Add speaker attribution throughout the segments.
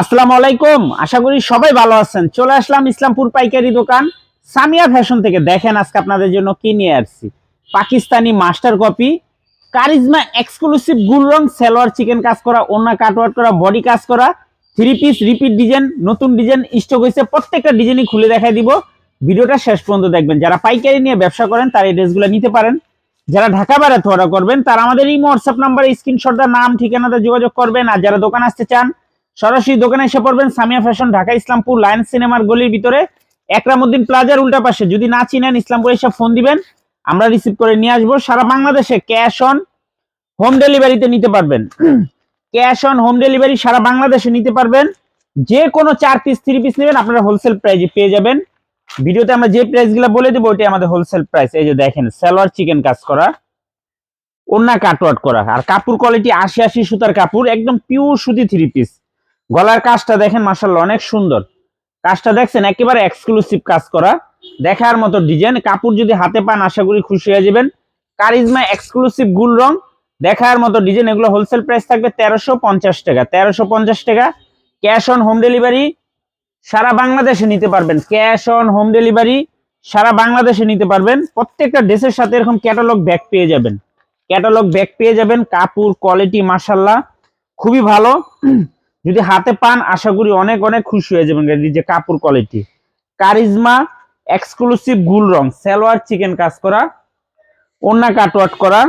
Speaker 1: আসসালামু আলাইকুম। আশা করি সবাই ভালো আছেন। চলে আসলাম ইসলামপুর পাইকারি দোকান। সামিয়া ফ্যাশন থেকে দেখেন আজকে আপনাদের জন্য কি নিয়ে আসছি। Pakistani master copy, charisma exclusive গুল রং, সেলোয়ার, চিকেন কাজ করা ওনা কাটওয়ার্ট করা বডি কাজ করা থ্রি পিস রিপিট ডিজাইন নতুন ডিজাইন স্টক হয়েছে, প্রত্যেকটা ডিজাইনই খুলে দেখাই দিব। ভিডিওটা শেষ পর্যন্ত দেখবেন। যারা পাইকারি নিয়ে ব্যবসা করেন, তারা এই ড্রেসগুলো নিতে পারেন। যারা ঢাকা বেড়াতে অর্ডার করবেন, তারা আমাদের এই হোয়াটসঅ্যাপ নাম্বারে স্ক্রিনশট নাম, ঠিকানাতে যোগাযোগ করবেন। আর যারা দোকান আসতে চান সরাসরি দোকানে এসে পড়বেন সামিয়া ফ্যাশন, ঢাকা ইসলামপুর লায়ন সিনেমার গলির ভিতরে। একরামুদ্দিন প্লাজার উল্টা পাশে, যদি না চিনেন, ইসলামপুর এসে ফোন দিবেন, আমরা রিসিভ করে নিয়ে আসব। সারা বাংলাদেশে ক্যাশ অন হোম ডেলিভারিতে নিতে পারবেন। ক্যাশ অন হোম ডেলিভারি সারা বাংলাদেশে নিতে পারবেন। যে কোনো চার পিস থ্রি পিস নেবেন, আপনারা হোলসেল প্রাইজে পেয়ে যাবেন। ভিডিওতে আমরা যে প্রাইসগুলো বলে দেবো, ওইটাই আমাদের হোলসেল প্রাইস এই যে দেখেন, সালোয়ার চিকেন কাজ করা ওন্না কাটওয়ার্ট করা। আর কাপড় কোয়ালিটি আশি আশি সুতার কাপড়, একদম পিওর সুতি থ্রি পিস গলার কাজটা দেখেন মাসাল্লাহ অনেক সুন্দর। কাজটা দেখছেন, একেবারে এক্সক্লুসিভ কাজ করা। দেখার মতো ডিজাইন কাপড় যদি হাতে পান, আশা করি খুশি হয়ে যাবেন। কারিজমা এক্সক্লুসিভ গুল রং, দেখার মতো ডিজাইন এগুলো হোলসেল প্রাইস থাকবে তেরোশো পঞ্চাশ টাকা, তেরোশো পঞ্চাশ টাকা। ক্যাশ অন হোম ডেলিভারি সারা বাংলাদেশে নিতে পারবেন। ক্যাশ অন হোম ডেলিভারি সারা বাংলাদেশে নিতে পারবেন। প্রত্যেকটা ড্রেসের সাথে এরকম ক্যাটালগ ব্যাগ পেয়ে যাবেন। ক্যাটালগ ব্যাগ পেয়ে যাবেন, কাপড় কোয়ালিটি মাসাল্লাহ খুবই ভালো। যদি হাতে পান, আশা করি অনেক অনেক খুশি হয়ে যাবেন যে কাপড় কোয়ালিটি কারিজমা এক্সক্লুসিভ গুল রং, সালোয়ার চিকেন কাজ করা ওন্না কাটওয়াট করা,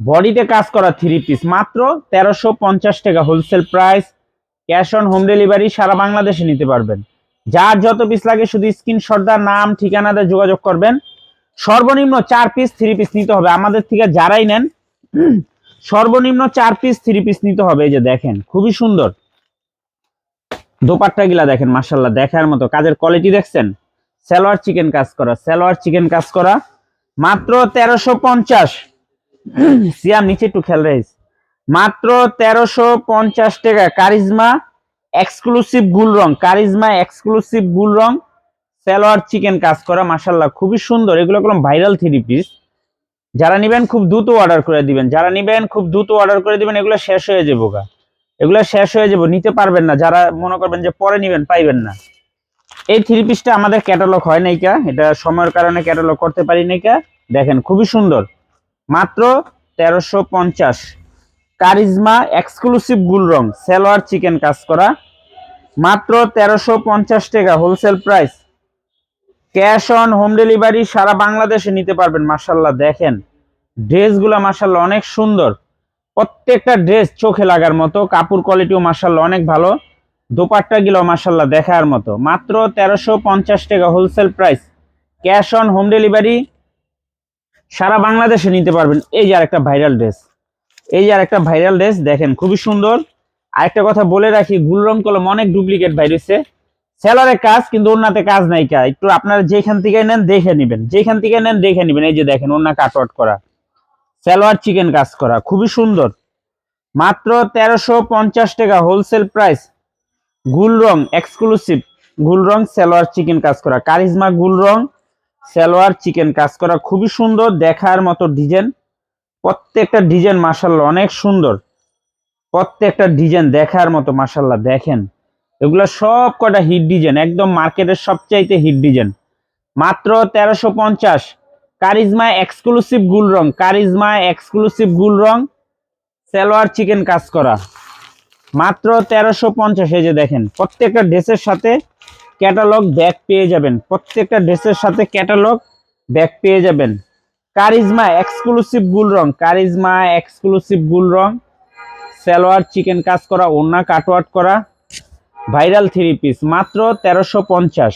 Speaker 1: বডিতে কাজ করা থ্রি পিস মাত্র তেরোশো পঞ্চাশ টাকা wholesale price cash on home delivery সারা বাংলাদেশে নিতে পারবেন। যার যত পিস লাগে শুধু স্ক্রিনশট দা নাম ঠিকানাতে যোগাযোগ করবেন। সর্বনিম্ন চার পিস থ্রি পিস নিতে হবে। আমাদের থেকে যারাই নেন, সর্বনিম্ন চার পিস থ্রি পিস নিতে হবে। এই যে দেখেন, খুবই সুন্দর। দোপাট্টা গিলা দেখেন মার্শাল্লাহ দেখার মতো। কাজের কোয়ালিটি দেখছেন? সালোয়ার চিকেন কাজ করা, সালোয়ার চিকেন কাজ করা। মাত্র তেরোশো পঞ্চাশ। সিয়াম, নিচে একটু খেয়াল রাখিস। মাত্র তেরোশো পঞ্চাশ টাকা। কারিজমা এক্সক্লুসিভ গুল রং, কারিজমা এক্সক্লুসিভ গুল রং, সালোয়ার চিকেন কাজ করা মাসাল্লাহ খুবই সুন্দর। এগুলো কোনো ভাইরাল থ্রি পিস যারা নিবেন, খুব দ্রুত অর্ডার করে দিবেন। যারা নিবেন, খুব দ্রুত অর্ডার করে দিবেন, এগুলো শেষ হয়ে যাব গা। এগুলো শেষ হয়ে যাব, নিতে পারবেন না। যারা মনে করবেন যে পরে নিবেন, পাইবেন না। এই থ্রি পিসটা আমাদের ক্যাটালগ হয় নাই কা? এটা সময়ের কারণে ক্যাটালগ করতে পারি নাই কা? দেখেন, খুবই সুন্দর। মাত্র তেরোশো পঞ্চাশ। কারিজমা এক্সক্লুসিভ গুল রং, সালোয়ার চিকেন কাজ করা। মাত্র তেরোশো পঞ্চাশ টাকা wholesale price cash on home delivery সারা বাংলাদেশে নিতে পারবেন মার্শাল্লাহ দেখেন ড্রেসগুলো মার্শাল্লাহ অনেক সুন্দর। প্রত্যেকটা ড্রেস চোখে লাগার মতো, কাপড় কোয়ালিটিও মার্শাল্লাহ অনেক ভালো। দোপাট্টা গুলো মার্শাল্লাহ দেখার মতো। মাত্র তেরোশো পঞ্চাশ টাকা wholesale price cash on home delivery সারা বাংলাদেশে নিতে পারবেন। এই যে আরেকটা ভাইরাল ড্রেস এই যে আরেকটা ভাইরাল ড্রেস দেখেন, খুবই সুন্দর। আরেকটা কথা বলে রাখি, গুলরং কলম অনেক ডুপ্লিকেট ভাই রয়েছে। সেলারের কাজ, কিন্তু ওনাতে কাজ নাই কা। একটু আপনারা যেখান থেকে নেন, দেখে নেবেন। যেখান থেকে নেন, দেখে নেবেন। এই যে দেখেন ওনা কাটওয়াট করা। সালোয়ার চিকেন কাজ করা, খুবই সুন্দর। মাত্র তেরোশো পঞ্চাশ টাকা হোলসেল প্রাইস গুল রং এক্সক্লুসিভ গুল রং, সালোয়ার চিকেন কাজ করা। কারিজমা গুল রং, সালোয়ার চিকেন কাজ করা, খুবই সুন্দর, দেখার মতো ডিজাইন প্রত্যেকটা ডিজাইন মাসাল্লাহ অনেক সুন্দর। প্রত্যেকটা ডিজাইন দেখার মতো মাসাল্লাহ দেখেন। এগুলো সব কটা হিট ডিজাইন একদম মার্কেটের সবচাইতে হিট ডিজাইন মাত্র তেরোশো পঞ্চাশ কারিজমা এক্সক্লুসিভ গুল রং, কারিজমা এক্সক্লুসিভ গুল রং, সালোয়ার চিকেন কাজ করা। মাত্র তেরোশো পঞ্চাশ, এই যে দেখেন, প্রত্যেকটা ড্রেসের সাথে ক্যাটালগ ব্যাগ পেয়ে যাবেন। প্রত্যেকটা ড্রেসের সাথে ক্যাটালগ ব্যাগ পেয়ে যাবেন। কারিজমা এক্সক্লুসিভ গুল রং, কারিজমা এক্সক্লুসিভ গুল রং, সালোয়ার চিকেন কাজ করা ওনা কাটওয়াট করা, ভাইরাল থ্রি পিস, মাত্র তেরোশো পঞ্চাশ।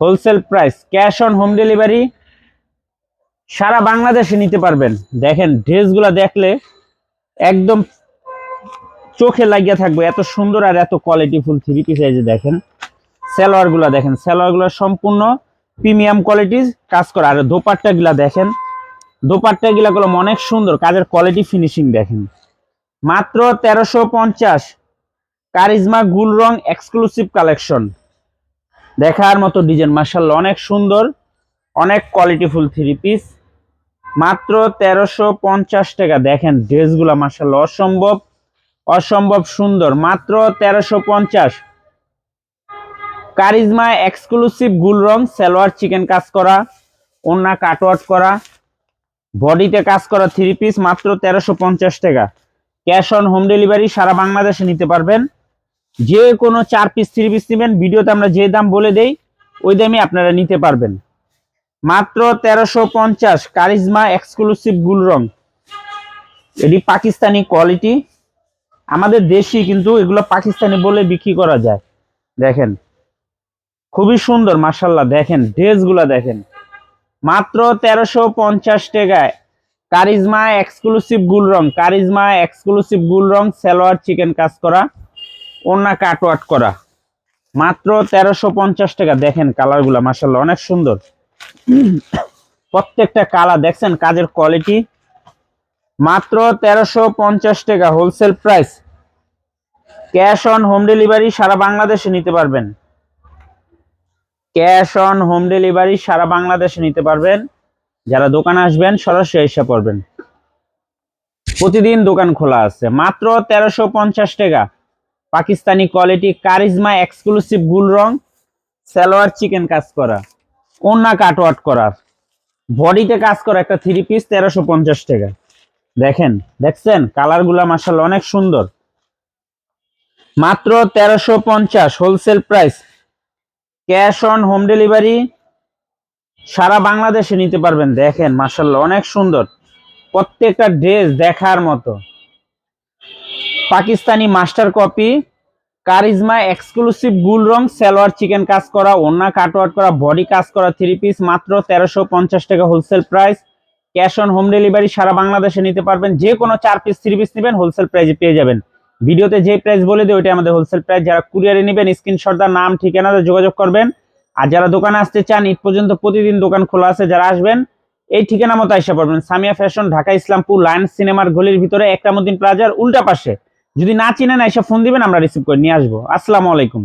Speaker 1: Wholesale price, cash on home delivery সারা বাংলাদেশে নিতে পারবেন। দেখেন, ড্রেসগুলো দেখলে একদম চোখে লাগিয়ে থাকবে। এত সুন্দর আর এত কোয়ালিটিফুল থ্রি পিস এই যে দেখেন, সালোয়ারগুলো দেখেন, সালোয়ারগুলো সম্পূর্ণ প্রিমিয়াম কোয়ালিটির কাজ করা। আর দোপাট্টা গুলা দেখেন দোপাট্টা গুলো অনেক সুন্দর, কাজের কোয়ালিটি ফিনিশিং দেখেন। মাত্র তেরোশো পঞ্চাশ, কারিজমা গুল রং এক্সক্লুসিভ কালেকশন দেখার মতো ডিজাইন মার্শাল অনেক সুন্দর। অনেক কোয়ালিটিফুল থ্রি পিস মাত্র তেরোশো পঞ্চাশ টাকা। দেখেন, ড্রেসগুলা মার্শাল্লাহ অসম্ভব অসম্ভব সুন্দর। মাত্র তেরোশো পঞ্চাশ। কারিজমা এক্সক্লুসিভ গুল রং, সালোয়ার, চিকেন কাজ করা ওন্না কাটওয়ার্ট করা। বডিতে কাজ করা থ্রি পিস মাত্র তেরোশো পঞ্চাশ টাকা। ক্যাশ অন হোম ডেলিভারি সারা বাংলাদেশে নিতে পারবেন। যে কোনো চার পিস থ্রি পিস নেবেন। ভিডিওতে আমরা যে দাম বলে দেই, ওই দামে আপনারা নিতে পারবেন। মাত্র তেরোশো পঞ্চাশ কারিজমা এক্সক্লুসিভ গুল রং এটি পাকিস্তানি কোয়ালিটি। আমাদের দেশি, কিন্তু এগুলো পাকিস্তানি বলে বিক্রি করা যায়। দেখেন, খুবই সুন্দর মার্শাল্লাহ দেখেন, ড্রেসগুলা দেখেন। মাত্র তেরোশো পঞ্চাশ টাকায় কারিজমা এক্সক্লুসিভ গুল রং কারিজমা এক্সক্লুসিভ গুল রং সালোয়ার, চিকেন কাজ করা ওনা কাটওয়াট করা। মাত্র তেরোশো পঞ্চাশ টাকা। দেখেন, কালারগুলা মার্শাল্লাহ অনেক সুন্দর। প্রত্যেকটা কালার দেখছেন, কাজের কোয়ালিটি মাত্র তেরোশো পঞ্চাশ টাকা wholesale price cash on home delivery সারা বাংলাদেশে নিতে পারবেন। ক্যাশ অন হোম ডেলিভারি সারা বাংলাদেশে নিতে পারবেন। যারা দোকানে আসবেন, সরাসরি এসে পড়বেন। প্রতিদিন দোকান খোলা আছে। মাত্র তেরোশো পঞ্চাশ টাকা। পাকিস্তানি কোয়ালিটি কারিজমা এক্সক্লুসিভ গুল রং, সালোয়ার চিকেন কাজ করা। ওন্না কাটওয়াট করার। বডিতে কাজ করা একটা থ্রি পিস তেরোশো পঞ্চাশ টাকা। দেখেন, দেখছেন? কালারগুলা মাসাল অনেক সুন্দর। মাত্র তেরোশো পঞ্চাশ wholesale price cash on home delivery সারা বাংলাদেশে নিতে পারবেন। দেখেন মাসাল্লাহ অনেক সুন্দর। প্রত্যেকটা ড্রেস দেখার মতো। Pakistani master copy charisma, exclusive গুল রং, সালোয়ার চিকেন কাজ করা ওন্না কাটওয়ার্ট করা, বডি কাজ করা থ্রি পিস মাত্র তেরোশো পঞ্চাশ টাকা wholesale price cash on home delivery সারা বাংলাদেশে নিতে পারবেন। যে কোনো চার পিস থ্রি পিস নেবেন হোলসেল প্রাইসে পেয়ে যাবেন। ভিডিওতে যে প্রাইস বলে দিই ওইটা আমাদের হোলসেল প্রাইস যারা কুরিয়ারে নেবেন স্ক্রিনশটদার নাম ঠিকানাতে যোগাযোগ করবেন। আর যারা দোকানে আসতে চান, ঈদ পর্যন্ত প্রতিদিন দোকান খোলা আছে, যারা আসবেন, এই ঠিকানা মতো এসে পড়বেন। সামিয়া ফ্যাশন ঢাকা, ইসলামপুর লায়ন্স সিনেমার গলির ভিতরে, একরামুদ্দিন প্লাজার উল্টা পাশে। যদি না চিনেন এসে ফোন দিবেন আমরা রিসিভ করে নিয়ে আসব। আসসালামু আলাইকুম।